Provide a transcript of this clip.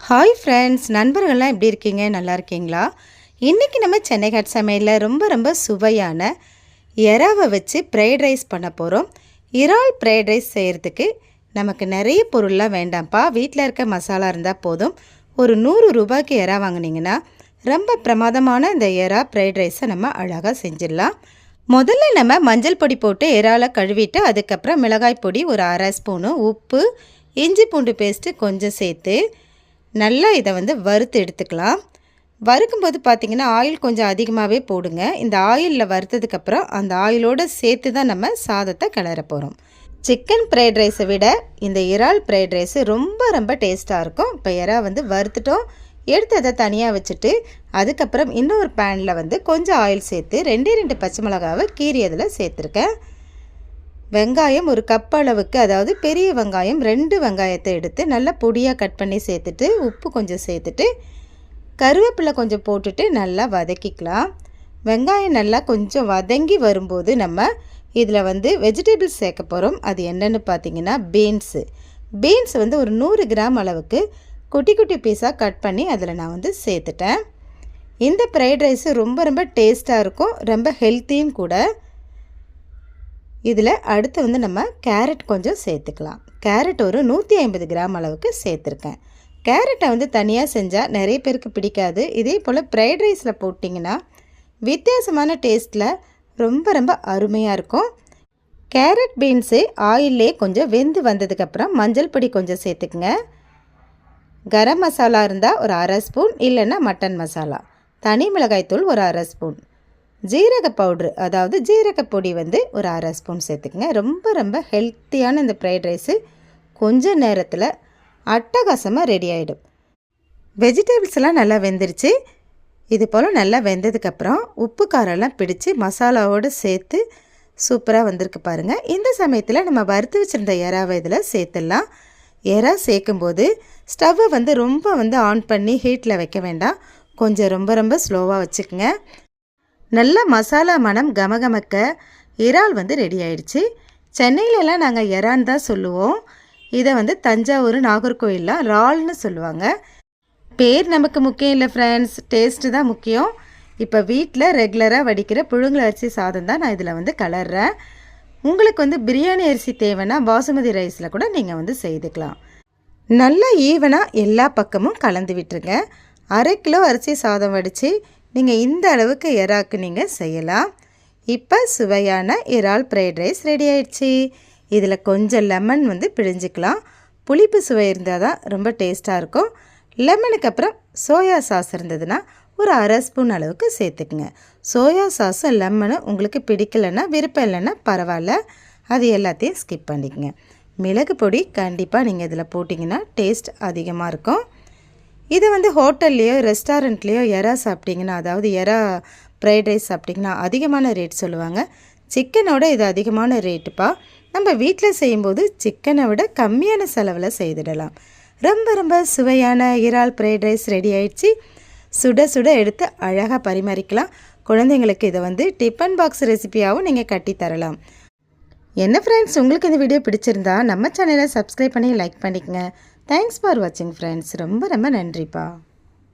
Hi friends நண்பர்கள்லாம் எப்படி இருக்கீங்க? நல்லா இருக்கீங்களா? இன்றைக்கி நம்ம சென்னை ஹட் சமையலில் ரொம்ப ரொம்ப சுவையான இறாவை வச்சு ஃப்ரைட் ரைஸ் பண்ண போகிறோம் இறால் ஃப்ரைட் ரைஸ் செய்கிறதுக்கு நமக்கு நிறைய பொருள்லாம் வேண்டாம்ப்பா. வீட்டில் இருக்க மசாலா இருந்தால் போதும். ஒரு நூறு ரூபாய்க்கு எறா வாங்கினீங்கன்னா ரொம்ப பிரமாதமான இந்த எறா ஃப்ரைட் ரைஸை நம்ம அழகாக செஞ்சிடலாம். முதல்ல நம்ம மஞ்சள் பொடி போட்டு இறால கழுவிட்டு அதுக்கப்புறம் மிளகாய் பொடி ஒரு அரை ஸ்பூனு உப்பு இஞ்சி பூண்டு பேஸ்ட்டு கொஞ்சம் சேர்த்து நல்லா இதை வந்து வறுத்து எடுத்துக்கலாம். வறுக்கும்போது பார்த்திங்கன்னா ஆயில் கொஞ்சம் அதிகமாகவே போடுங்க. இந்த ஆயிலில் வறுத்ததுக்கப்புறம் அந்த ஆயிலோடு சேர்த்து தான் நம்ம சாதத்தை கிளற போகிறோம் சிக்கன் ஃப்ரைட் ரைஸை விட இந்த இறால் ஃப்ரைட் ரைஸு ரொம்ப ரொம்ப டேஸ்ட்டாக இருக்கும். இப்போ இறா வந்து வறுத்துட்டோம். எடுத்து அதை தனியாக வச்சுட்டு அதுக்கப்புறம் இன்னொரு பேனில் வந்து கொஞ்சம் ஆயில் சேர்த்து ரெண்டே ரெண்டு பச்சை மிளகாவை கீரி அதில் சேர்த்துருக்கேன். வெங்காயம் ஒரு கப் அளவுக்கு அதாவது பெரிய வெங்காயம் ரெண்டு வெங்காயத்தை எடுத்து நல்லா பொடியாக கட் பண்ணி சேர்த்துட்டு உப்பு கொஞ்சம் சேர்த்துட்டு கருவேப்பிலை கொஞ்சம் போட்டுட்டு நல்லா வதக்கிக்கலாம். வெங்காயம் நல்லா கொஞ்சம் வதங்கி வரும்போது நம்ம இதில் வந்து வெஜிடபிள்ஸ் சேர்க்க போகிறோம் அது என்னென்னு பார்த்தீங்கன்னா பீன்ஸு பீன்ஸ் வந்து ஒரு நூறு கிராம் அளவுக்கு குட்டி குட்டி பீஸாக கட் பண்ணி அதில் நான் வந்து சேர்த்துட்டேன். இந்த ஃப்ரைட் ரைஸு ரொம்ப ரொம்ப டேஸ்ட்டாக இருக்கும். ரொம்ப ஹெல்த்தியும் கூட. இதில் அடுத்து வந்து நம்ம கேரட் கொஞ்சம் சேர்த்துக்கலாம். கேரட் ஒரு நூற்றி ஐம்பது கிராம் அளவுக்கு சேர்த்துருக்கேன். கேரட்டை வந்து தனியாக செஞ்சால் நிறைய பேருக்கு பிடிக்காது. இதே போல் ஃப்ரைட் ரைஸில் போட்டிங்கன்னா வித்தியாசமான டேஸ்ட்டில் ரொம்ப ரொம்ப அருமையாக இருக்கும். கேரட் பீன்ஸு ஆயிலே கொஞ்சம் வெந்து வந்ததுக்கப்புறம் மஞ்சள் பொடி கொஞ்சம் சேர்த்துக்குங்க. கரம் மசாலா இருந்தால் ஒரு அரை ஸ்பூன் இல்லைன்னா மட்டன் மசாலா. தனி மிளகாய்த்தூள் ஒரு அரை ஸ்பூன் ஜீரக பவுட்ரு அதாவது ஜீரக பொடி வந்து ஒரு அரை ஸ்பூன் சேர்த்துக்குங்க. ரொம்ப ரொம்ப ஹெல்த்தியான இந்த ஃப்ரைட் ரைஸு கொஞ்ச நேரத்தில் அட்டகாசமாக ரெடி ஆகிடும் வெஜிடபிள்ஸ்லாம் நல்லா வெந்துருச்சு. இது போல் நல்லா வெந்ததுக்கப்புறம் உப்பு காரெல்லாம் பிடிச்சி மசாலாவோடு சேர்த்து சூப்பராக வந்திருக்கு பாருங்கள் இந்த சமயத்தில் நம்ம வறுத்து வச்சுருந்த எறாவை இதில் சேர்த்துடலாம். எறா சேர்க்கும்போது ஸ்டவ்வை வந்து ரொம்ப வந்து ஆன் பண்ணி ஹீட்டில் வைக்க வேண்டாம். கொஞ்சம் ரொம்ப ரொம்ப ஸ்லோவாக வச்சுக்கோங்க. நல்ல மசாலா மனம் கமகமக்க இறால் வந்து ரெடி ஆயிடுச்சு. சென்னையிலலாம் நாங்கள் இறான் தான் சொல்லுவோம். இதை வந்து தஞ்சாவூர் நாகர்கோயிலெலாம் ரால்னு சொல்லுவாங்க. பேர் நமக்கு முக்கியம் இல்லை ஃப்ரெண்ட்ஸ் டேஸ்ட்டு தான் முக்கியம். இப்போ வீட்டில் ரெகுலராக வடிக்கிற புழுங்கல் அரிசி சாதம் தான் நான் இதில் வந்து கலர்றேன். உங்களுக்கு வந்து பிரியாணி அரிசி தேவைன்னா பாசுமதி ரைஸில் கூட நீங்கள் வந்து செய்துக்கலாம். நல்லா ஈவனாக எல்லா பக்கமும் கலந்து விட்டுருங்க. அரை கிலோ அரிசி சாதம் வடித்து நீங்கள் இந்த அளவுக்கு எறாக்கு நீங்கள் செய்யலாம். இப்போ சுவையான இறால் ஃப்ரைட் ரைஸ் ரெடி ஆயிடுச்சு. இதில் கொஞ்சம் லெமன் வந்து பிழிஞ்சிக்கலாம். புளிப்பு சுவை இருந்தால் தான் ரொம்ப டேஸ்ட்டாக இருக்கும். லெமனுக்கு அப்புறம் சோயா சாஸ் இருந்ததுன்னா ஒரு அரை ஸ்பூன் அளவுக்கு சேர்த்துக்குங்க. சோயா சாஸும் லெமனும் உங்களுக்கு பிடிக்கலைன்னா விருப்பம் இல்லைன்னா பரவாயில்ல. அது எல்லாத்தையும் ஸ்கிப் பண்ணிக்கங்க. மிளகு பொடி கண்டிப்பாக நீங்கள் இதில் போட்டிங்கன்னா டேஸ்ட் அதிகமாக இருக்கும். இது வந்து ஹோட்டல்லையோ ரெஸ்டாரண்ட்லேயோ எறா சாப்பிட்டிங்கன்னா அதாவது எறா ஃப்ரைட் ரைஸ் சாப்பிட்டிங்கன்னா அதிகமான ரேட் சொல்லுவாங்க. சிக்கனோட இது அதிகமான ரேட்டுப்பா. நம்ம வீட்டில் செய்யும்போது சிக்கனை விட கம்மியான செலவில் செய்திடலாம். ரொம்ப ரொம்ப சுவையான இறால் ஃப்ரைட் ரைஸ் ரெடி ஆயிடுச்சு. சுட சுட எடுத்து அழகாக பரிமாறிக்கலாம். குழந்தைங்களுக்கு இதை வந்து டிஃபன் பாக்ஸ் ரெசிபியாகவும் நீங்கள் கட்டி தரலாம். என்ன ஃப்ரெண்ட்ஸ் உங்களுக்கு இந்த வீடியோ பிடிச்சிருந்தா நம்ம சேனலை சப்ஸ்கிரைப் பண்ணி லைக் பண்ணிக்கங்க. தேங்க்ஸ் ஃபார் வாட்சிங் ஃப்ரெண்ட்ஸ் ரொம்ப ரொம்ப நன்றிப்பா.